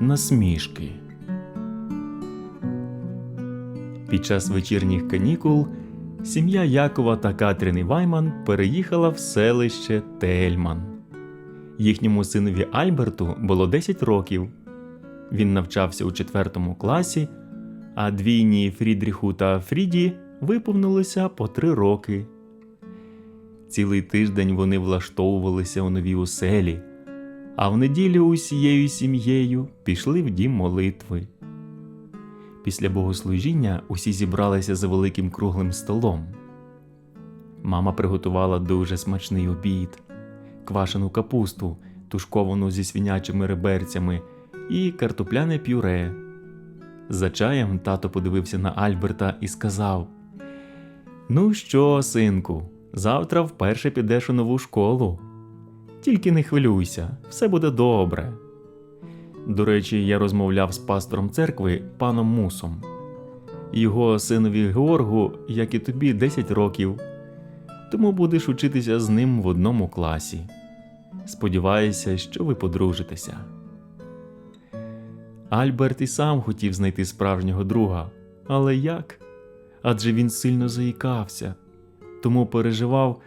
насмішки. Під час вечірніх канікул сім'я Якова та Катріни Вайман переїхала в селище Тельман. Їхньому синові Альберту було 10 років. Він навчався у четвертому класі, а двійні Фрідріху та Фріді виповнилося по три роки. Цілий тиждень вони влаштовувалися у новій оселі, а в неділю усією сім'єю пішли в дім молитви. Після богослужіння усі зібралися за великим круглим столом. Мама приготувала дуже смачний обід, квашену капусту, тушковану зі свинячими реберцями, і картопляне пюре. За чаєм тато подивився на Альберта і сказав: Ну що, синку, завтра вперше підеш у нову школу. Тільки не хвилюйся, все буде добре. До речі, я розмовляв з пастором церкви паном Мусом. Його синові Георгу, як і тобі, 10 років, тому будеш учитися з ним в одному класі. Сподіваюся, що ви подружитеся. Альберт і сам хотів знайти справжнього друга, але як? Адже він сильно заїкався, тому переживав,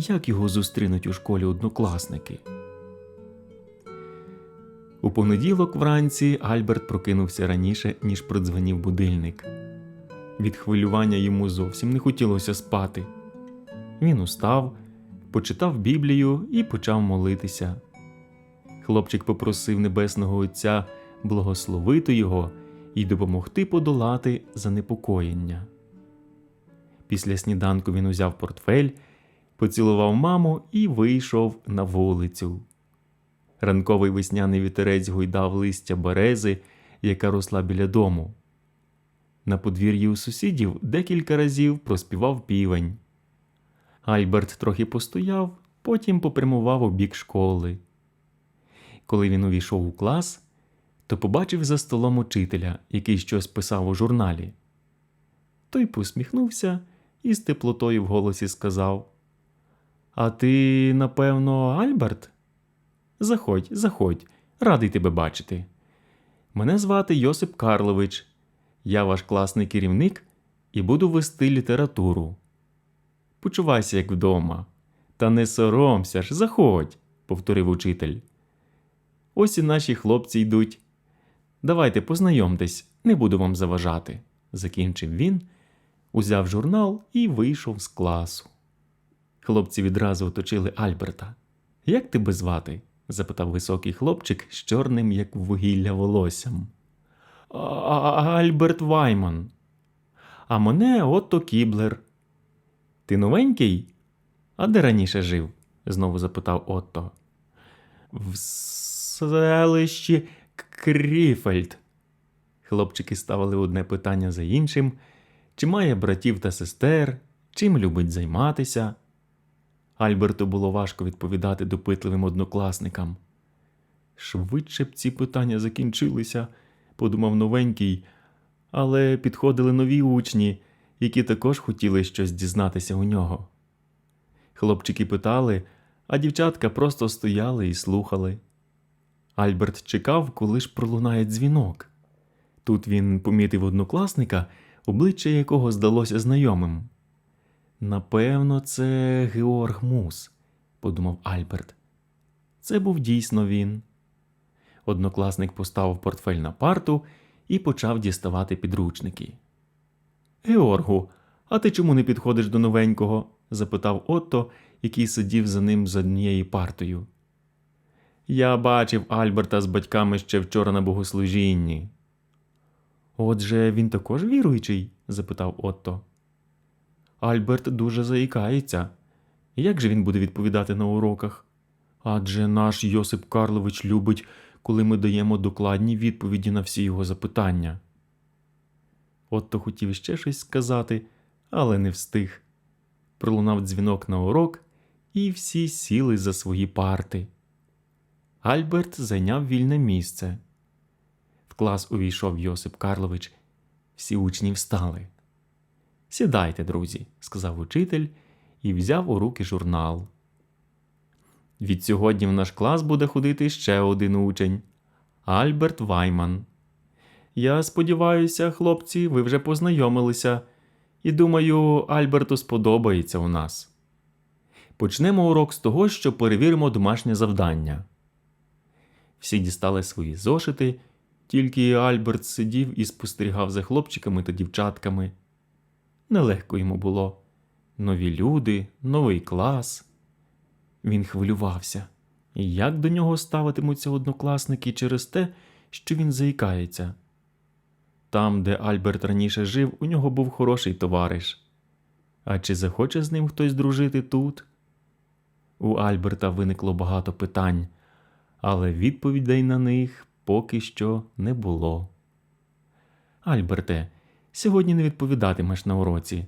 як його зустрінуть у школі однокласники. У понеділок вранці Альберт прокинувся раніше, ніж продзвонів будильник. Від хвилювання йому зовсім не хотілося спати. Він устав, почитав Біблію і почав молитися. Хлопчик попросив Небесного Отця благословити його і допомогти подолати занепокоєння. Після сніданку він узяв портфель, поцілував маму і вийшов на вулицю. Ранковий весняний вітерець гойдав листя берези, яка росла біля дому. На подвір'ї у сусідів декілька разів проспівав півень. Альберт трохи постояв, потім попрямував у бік школи. Коли він увійшов у клас, то побачив за столом учителя, який щось писав у журналі. Той посміхнувся і з теплотою в голосі сказав: А ти, напевно, Альберт? Заходь, заходь, радий тебе бачити. Мене звати Йосип Карлович. Я ваш класний керівник і буду вести літературу. Почувайся, як вдома. Та не соромся ж, заходь, повторив учитель. Ось і наші хлопці йдуть. Давайте познайомтесь, не буду вам заважати, закінчив він, узяв журнал і вийшов з класу. Хлопці відразу оточили Альберта. Як тебе звати? запитав високий хлопчик з чорним, як вугілля волоссям. «А- Альберт Вайман. А мене Отто Кіблер. Ти новенький? А де раніше жив? знову запитав Отто. В селищі Кріфельд. Хлопчики ставили одне питання за іншим: чи має братів та сестер, чим любить займатися. Альберту було важко відповідати допитливим однокласникам. Швидше б ці питання закінчилися, подумав новенький, але підходили нові учні, які також хотіли щось дізнатися у нього. Хлопчики питали, а дівчатка просто стояли і слухали. Альберт чекав, коли ж пролунає дзвінок. Тут він помітив однокласника, обличчя якого здалося знайомим. Напевно, це Георг Мус, подумав Альберт. Це був дійсно він. Однокласник поставив портфель на парту і почав діставати підручники. Георгу, а ти чому не підходиш до новенького? запитав Отто, який сидів за ним за однією партою. Я бачив Альберта з батьками ще вчора на богослужінні. Отже, він також віруючий? запитав Отто. Альберт дуже заїкається. Як же він буде відповідати на уроках? Адже наш Йосип Карлович любить, коли ми даємо докладні відповіді на всі його запитання. Отто хотів ще щось сказати, але не встиг. Пролунав дзвінок на урок, і всі сіли за свої парти. Альберт зайняв вільне місце. В клас увійшов Йосип Карлович. Всі учні встали. Сідайте, друзі, сказав учитель і взяв у руки журнал. Відсьогодні в наш клас буде ходити ще один учень. Альберт Вайман. Я сподіваюся, хлопці, ви вже познайомилися, і думаю, Альберту сподобається у нас. Почнемо урок з того, що перевіримо домашнє завдання. Всі дістали свої зошити, тільки Альберт сидів і спостерігав за хлопчиками та дівчатками. Нелегко йому було. Нові люди, новий клас. Він хвилювався. Як до нього ставитимуться однокласники через те, що він заїкається? Там, де Альберт раніше жив, у нього був хороший товариш. А чи захоче з ним хтось дружити тут? У Альберта виникло багато питань, але відповідей на них поки що не було. Альберте, сьогодні не відповідатимеш на уроці.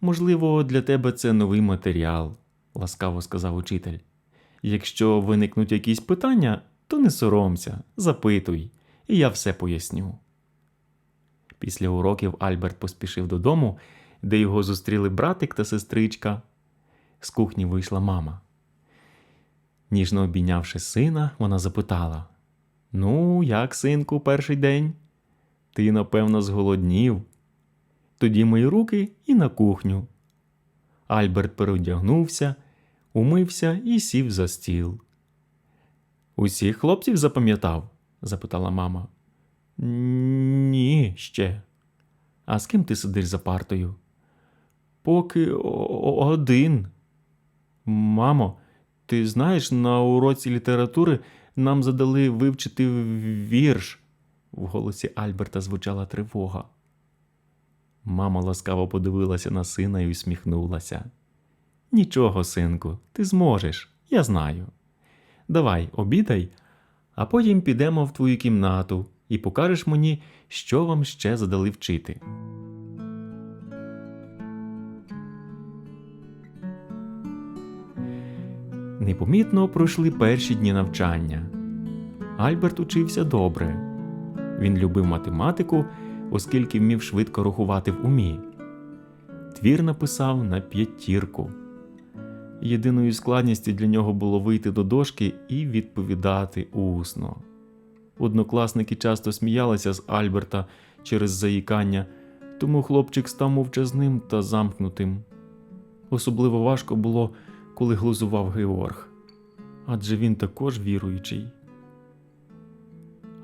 Можливо, для тебе це новий матеріал, ласкаво сказав учитель. Якщо виникнуть якісь питання, то не соромся, запитуй, і я все поясню. Після уроків Альберт поспішив додому, де його зустріли братик та сестричка. З кухні вийшла мама. Ніжно обійнявши сина, вона запитала: Ну, як, синку, перший день? Ти, напевно, зголоднів. Тоді мої руки і на кухню. Альберт переодягнувся, умився і сів за стіл. Усіх хлопців запам'ятав? запитала мама. Ні, ще. А з ким ти сидиш за партою? Поки один. Мамо, ти знаєш, на уроці літератури нам задали вивчити вірш. В голосі Альберта звучала тривога. Мама ласкаво подивилася на сина і усміхнулася. Нічого, синку, ти зможеш, я знаю. Давай, обідай, а потім підемо в твою кімнату і покажеш мені, що вам ще задали вчити. Непомітно пройшли перші дні навчання. Альберт учився добре. Він любив математику, оскільки вмів швидко рахувати в умі. Твір написав на п'ятірку. Єдиною складністю для нього було вийти до дошки і відповідати усно. Однокласники часто сміялися з Альберта через заїкання, тому хлопчик став мовчазним та замкнутим. Особливо важко було, коли глузував Георг, адже він також віруючий.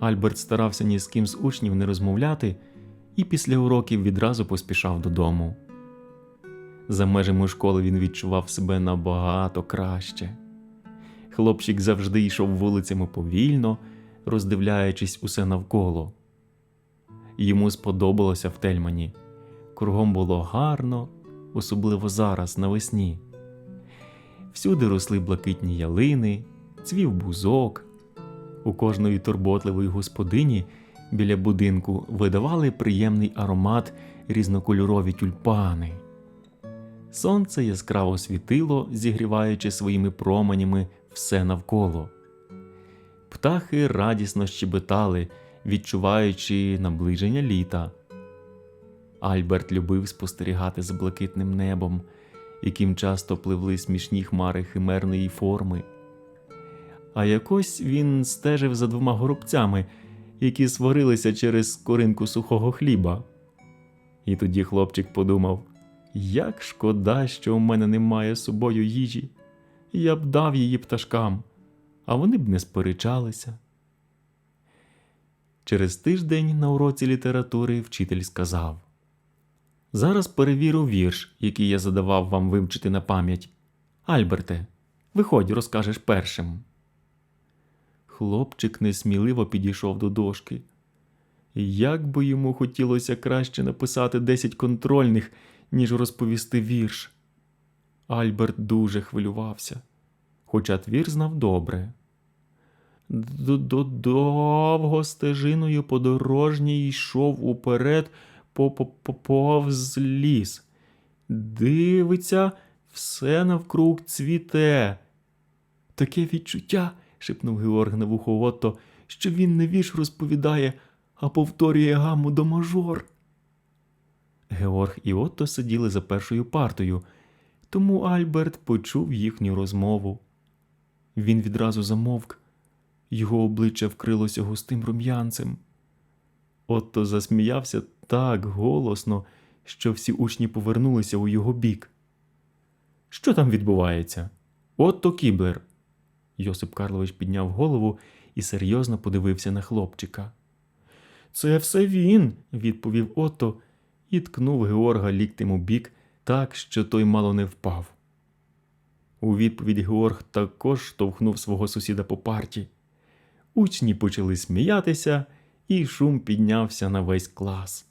Альберт старався ні з ким з учнів не розмовляти і після уроків відразу поспішав додому. За межами школи він відчував себе набагато краще. Хлопчик завжди йшов вулицями повільно, роздивляючись усе навколо. Йому сподобалося в Тельмані. Кругом було гарно, особливо зараз, навесні. Всюди росли блакитні ялини, цвів бузок. У кожної турботливої господині біля будинку видавали приємний аромат різнокольорові тюльпани. Сонце яскраво світило, зігріваючи своїми променями все навколо. Птахи радісно щебетали, відчуваючи наближення літа. Альберт любив спостерігати за блакитним небом, яким часто пливли смішні хмари химерної форми. А якось він стежив за двома горобцями, які сварилися через скоринку сухого хліба. І тоді хлопчик подумав: як шкода, що у мене немає з собою їжі, я б дав її пташкам, а вони б не сперечалися. Через тиждень на уроці літератури вчитель сказав: Зараз перевірю вірш, який я задавав вам вивчити на пам'ять. Альберте, виходь, розкажеш першим. Хлопчик несміливо підійшов до дошки. Як би йому хотілося краще написати 10 контрольних, ніж розповісти вірш. Альберт дуже хвилювався, хоча твір знав добре. Довго стежиною подорожній йшов уперед по- по- по- повз ліс. Дивиться, все навкруг цвіте. Таке відчуття, шепнув Георг на вухо Отто, що він не вірш розповідає, а повторює гаму до мажор. Георг і Отто сиділи за першою партою, тому Альберт почув їхню розмову. Він відразу замовк Його обличчя вкрилося густим рум'янцем. Отто засміявся так голосно, що всі учні повернулися у його бік. Що там відбувається? Отто Кіблер. Йосип Карлович підняв голову і серйозно подивився на хлопчика. Це все він, відповів Отто і ткнув Георга ліктем у бік так, що той мало не впав. У відповідь Георг також штовхнув свого сусіда по парті. Учні почали сміятися, і шум піднявся на весь клас.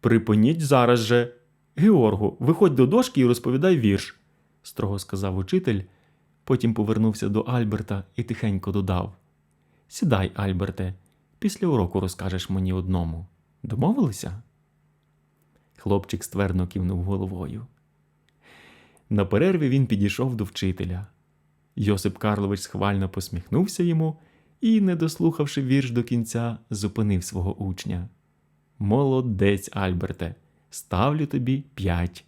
Припиніть зараз же. Георгу, виходь до дошки і розповідай вірш, строго сказав учитель, потім повернувся до Альберта і тихенько додав: Сідай, Альберте, після уроку розкажеш мені одному. Домовилися? Хлопчик ствердно кивнув головою. На перерві він підійшов до вчителя. Йосип Карлович схвально посміхнувся йому і, не дослухавши вірш до кінця, зупинив свого учня. Молодець, Альберте, ставлю тобі п'ять.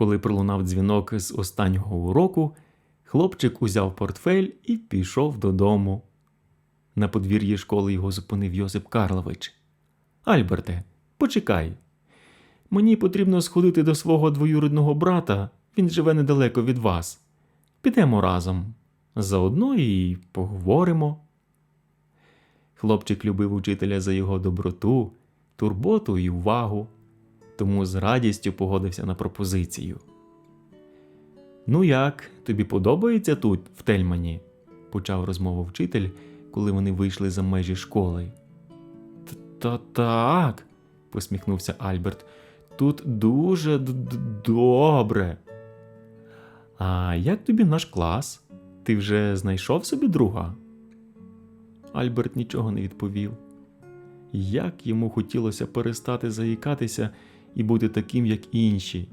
Коли пролунав дзвінок з останнього уроку, хлопчик узяв портфель і пішов додому. На подвір'ї школи його зупинив Йосип Карлович. Альберте, почекай. Мені потрібно сходити до свого двоюрідного брата, він живе недалеко від вас. Підемо разом. Заодно і поговоримо. Хлопчик любив учителя за його доброту, турботу і увагу, тому з радістю погодився на пропозицію. Ну як, тобі подобається тут, в Тельмані? почав розмову вчитель, коли вони вийшли за межі школи. Та так, посміхнувся Альберт. Тут дуже добре. А як тобі наш клас? Ти вже знайшов собі друга? Альберт нічого не відповів. Як йому хотілося перестати заїкатися і бути таким, як інші.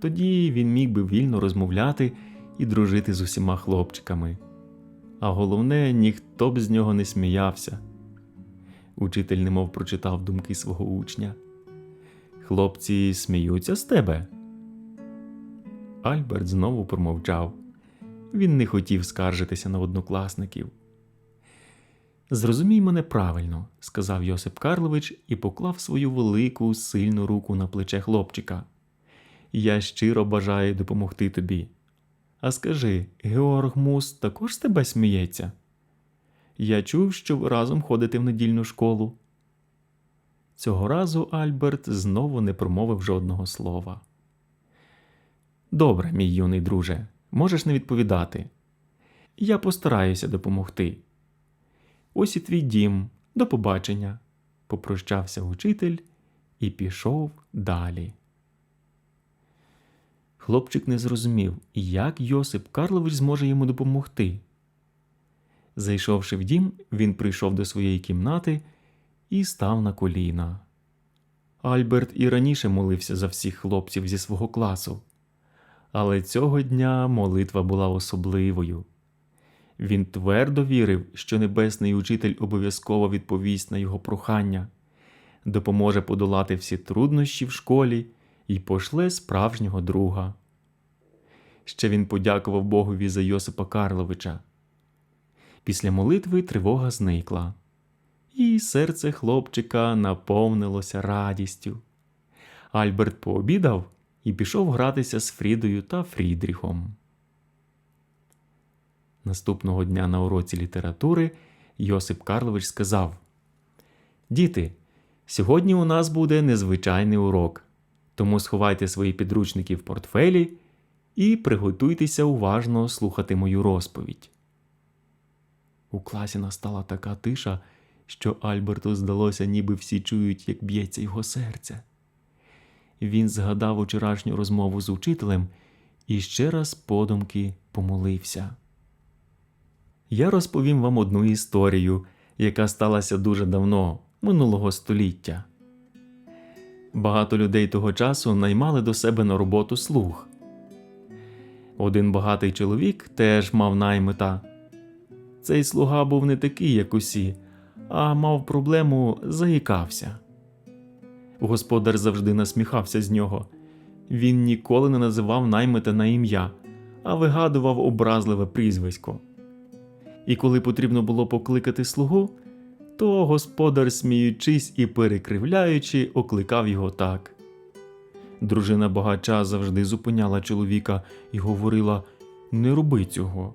Тоді він міг би вільно розмовляти і дружити з усіма хлопчиками. А головне, ніхто б з нього не сміявся. Учитель немов прочитав думки свого учня. Хлопці сміються з тебе. Альберт знову промовчав. Він не хотів скаржитися на однокласників. Зрозумій мене правильно, сказав Йосип Карлович і поклав свою велику, сильну руку на плече хлопчика. Я щиро бажаю допомогти тобі. А скажи, Георг Мус також з тебе сміється? Я чув, що ви разом ходите в недільну школу. Цього разу Альберт знову не промовив жодного слова. Добре, мій юний друже, можеш не відповідати. Я постараюся допомогти. Ось і твій дім, до побачення, попрощався учитель і пішов далі. Хлопчик не зрозумів, як Йосип Карлович зможе йому допомогти. Зайшовши в дім, він прийшов до своєї кімнати і став на коліна. Альберт і раніше молився за всіх хлопців зі свого класу, але цього дня молитва була особливою. Він твердо вірив, що небесний учитель обов'язково відповість на його прохання, допоможе подолати всі труднощі в школі і пошле справжнього друга. Ще він подякував Богові за Йосипа Карловича. Після молитви тривога зникла, і серце хлопчика наповнилося радістю. Альберт пообідав і пішов гратися з Фрідою та Фрідріхом. Наступного дня на уроці літератури Йосип Карлович сказав: Діти, сьогодні у нас буде незвичайний урок, тому сховайте свої підручники в портфелі і приготуйтеся уважно слухати мою розповідь. У класі настала така тиша, що Альберту здалося, ніби всі чують, як б'ється його серце. Він згадав вчорашню розмову з учителем і ще раз подумки помолився. Я розповім вам одну історію, яка сталася дуже давно, минулого століття. Багато людей того часу наймали до себе на роботу слуг. Один багатий чоловік теж мав наймита. Цей слуга був не такий, як усі, а мав проблему, заїкався. Господар завжди насміхався з нього. Він ніколи не називав наймита на ім'я, а вигадував образливе прізвисько і коли потрібно було покликати слугу, то господар, сміючись і перекривляючи, окликав його так. Дружина багача завжди зупиняла чоловіка і говорила: Не роби цього,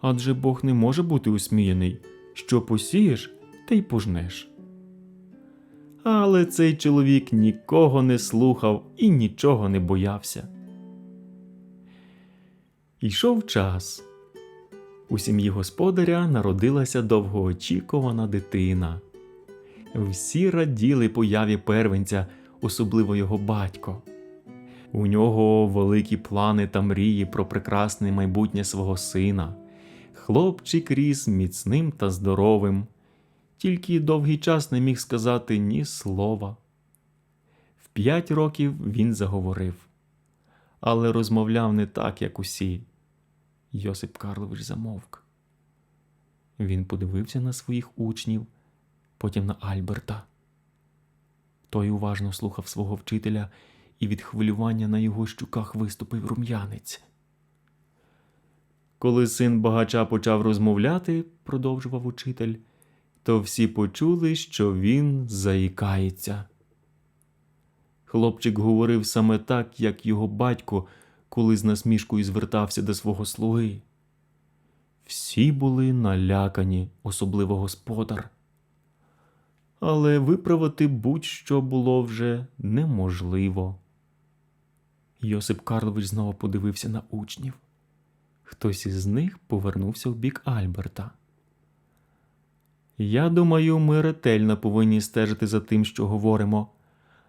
адже Бог не може бути усміяний. Що посієш, те й пожнеш. Але цей чоловік нікого не слухав і нічого не боявся. Йшов час. У сім'ї господаря народилася довгоочікувана дитина. Всі раділи появі первенця, особливо його батько. У нього великі плани та мрії про прекрасне майбутнє свого сина. Хлопчик ріс міцним та здоровим, тільки довгий час не міг сказати ні слова. В п'ять років він заговорив, але розмовляв не так, як усі. Йосип Карлович замовк. Він подивився на своїх учнів, потім на Альберта. Той уважно слухав свого вчителя, і від хвилювання на його щуках виступив рум'янець. Коли син багача почав розмовляти, продовжував учитель, то всі почули, що він заїкається. Хлопчик говорив саме так, як його батько, коли з насмішкою звертався до свого слуги. Всі були налякані, особливо господар. Але виправити будь-що було вже неможливо. Йосип Карлович знову подивився на учнів. Хтось із них повернувся в бік Альберта. Я думаю, ми ретельно повинні стежити за тим, що говоримо,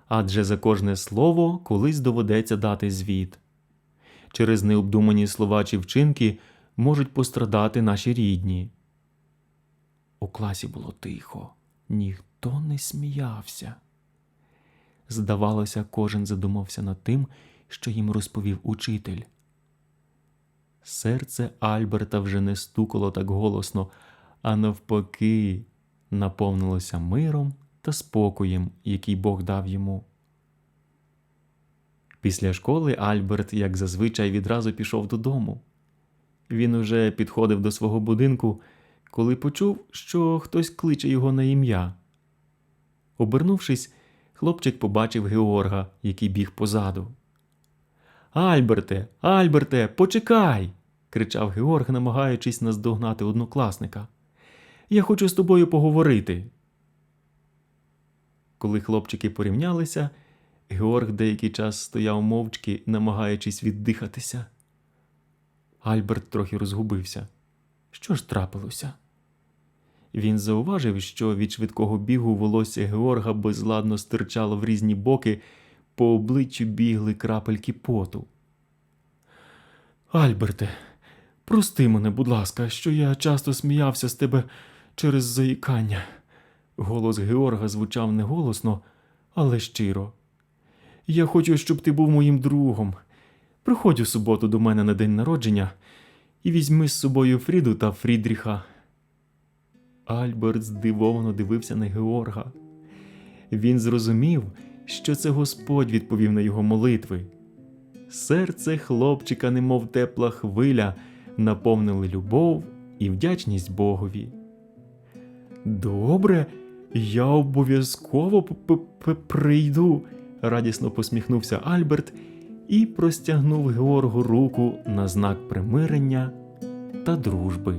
адже за кожне слово колись доведеться дати звіт. Через необдумані слова чи вчинки можуть пострадати наші рідні. У класі було тихо, ніхто не сміявся. Здавалося, кожен задумався над тим, що їм розповів учитель. Серце Альберта вже не стукало так голосно, а навпаки, наповнилося миром та спокоєм, який Бог дав йому. Після школи Альберт, як зазвичай, відразу пішов додому. Він уже підходив до свого будинку, коли почув, що хтось кличе його на ім'я. Обернувшись, хлопчик побачив Георга, який біг позаду. Альберте, Альберте, почекай. кричав Георг, намагаючись наздогнати однокласника. Я хочу з тобою поговорити. Коли хлопчики порівнялися, Георг деякий час стояв мовчки, намагаючись віддихатися. Альберт трохи розгубився. Що ж трапилося? Він зауважив, що від швидкого бігу волосся Георга безладно стирчало в різні боки, по обличчю бігли крапельки поту. Альберте, прости мене, будь ласка, що я часто сміявся з тебе через заїкання. Голос Георга звучав неголосно, але щиро. Я хочу, щоб ти був моїм другом. Приходь у суботу до мене на день народження і візьми з собою Фріду та Фрідріха. Альберт здивовано дивився на Георга. Він зрозумів, що це Господь відповів на його молитви. Серце хлопчика, немов тепла хвиля, наповнили любов і вдячність Богові. Добре, я обов'язково прийду, радісно посміхнувся Альберт і простягнув Георгу руку на знак примирення та дружби.